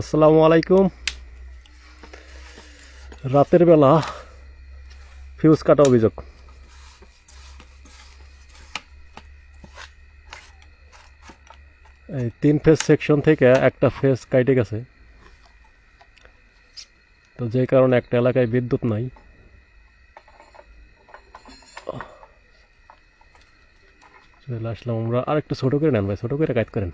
আসসালামু আলাইকুম। রাতের বেলা ফিউজ কাটা অভিযোগ। এই তিন ফেজ সেকশন থেকে একটা ফেজ কাটে গেছে। তো যে কারণে একটা এলাকায় বিদ্যুৎ নাই। চলে আসলাম আমরা আর একটু ছোটো করে নেন ভাই, ছোটো করে কাজ করেন।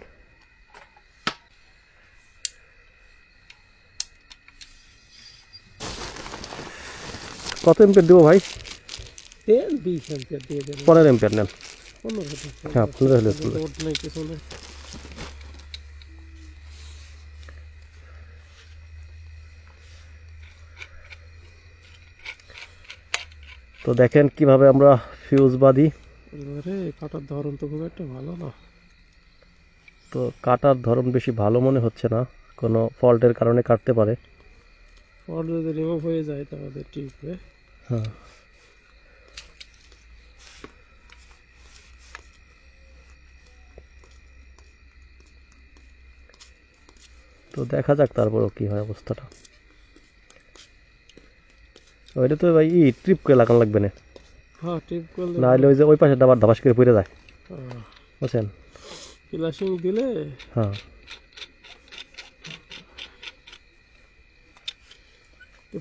কত এমপের দেবো ভাই? বিশ দিয়ে পনেরো এমপের নেন। হ্যাঁ পনেরো হলে চলবে। তো দেখেন কীভাবে আমরা ফিউজ বাঁধি। কাটার ধরন তো খুব একটা ভালো না। তো কাটার ধরন বেশি ভালো মনে হচ্ছে না। কোনো ফল্টের কারণে কাটতে পারে। ফল্ট যদি রিমুভ হয়ে যায় তাহলে ঠিক টিপবে হ্যাঁ। তো দেখা যাক তারপরও কি হয় অবস্থাটা। ওইটা তো ভাই ই ট্রিপ করে লাগানো লাগবে না। হ্যাঁ টিপ করলে না হলে ওই যে ওই পাশে আবার ধাবাস করে পড়ে যায়। বুঝছেন? ফ্লাশিং দিলে? হ্যাঁ।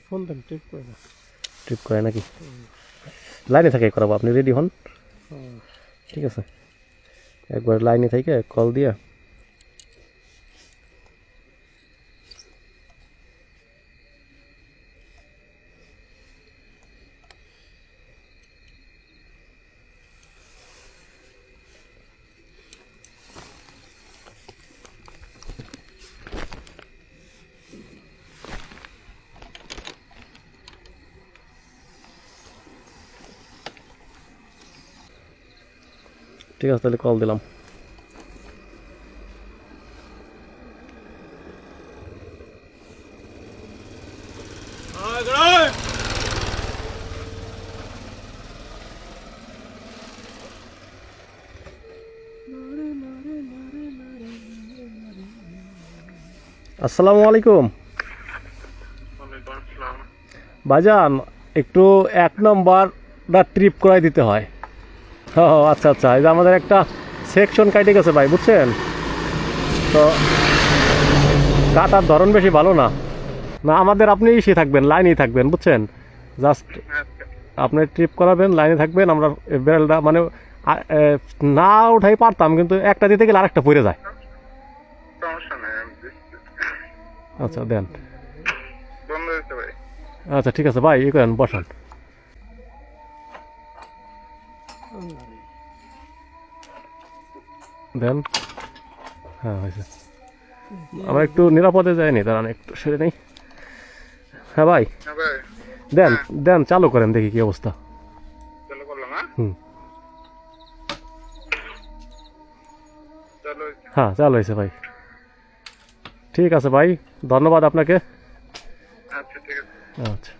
ফোন দেন টিপ করে না ট্রিপ করে নাকি? লাইনে থাকে করাবো আপনি রেডি হন? হ্যাঁ ঠিক আছে। একবার লাইনে থেকে কল দিয়া। ঠিক আছে তাহলে কল দিলাম। আসসালামু আলাইকুম। ভাইজান একটু এক নম্বরটা ট্রিপ করাই দিতে হয়। ও আচ্ছা আচ্ছা। এই যে আমাদের একটা সেকশন কাটে গেছে ভাই বুঝছেন? তো কাটার ধরন বেশি ভালো না। না আমাদের আপনি ইসে থাকবেন লাইনেই থাকবেন বুঝছেন? জাস্ট আপনি ট্রিপ করাবেন লাইনে থাকবেন আমরা বেলটা মানে না উঠাই পারতাম কিন্তু একটা দিতে গেলে আরেকটা পড়ে যায়। আচ্ছা দেন। আচ্ছা ঠিক আছে ভাই ই করেন বসান। দেন। হ্যাঁ হয়েছে। আমরা একটু নিরাপদে যাইনি দাঁড়ান একটু সেরে নেই। হ্যাঁ ভাই। হ্যাঁ দেন দেন চালু করেন দেখি কি অবস্থা। হ্যাঁ? হুম। হ্যাঁ চালু হয়েছে ভাই। ঠিক আছে ভাই। ধন্যবাদ আপনাকে। আচ্ছা আচ্ছা।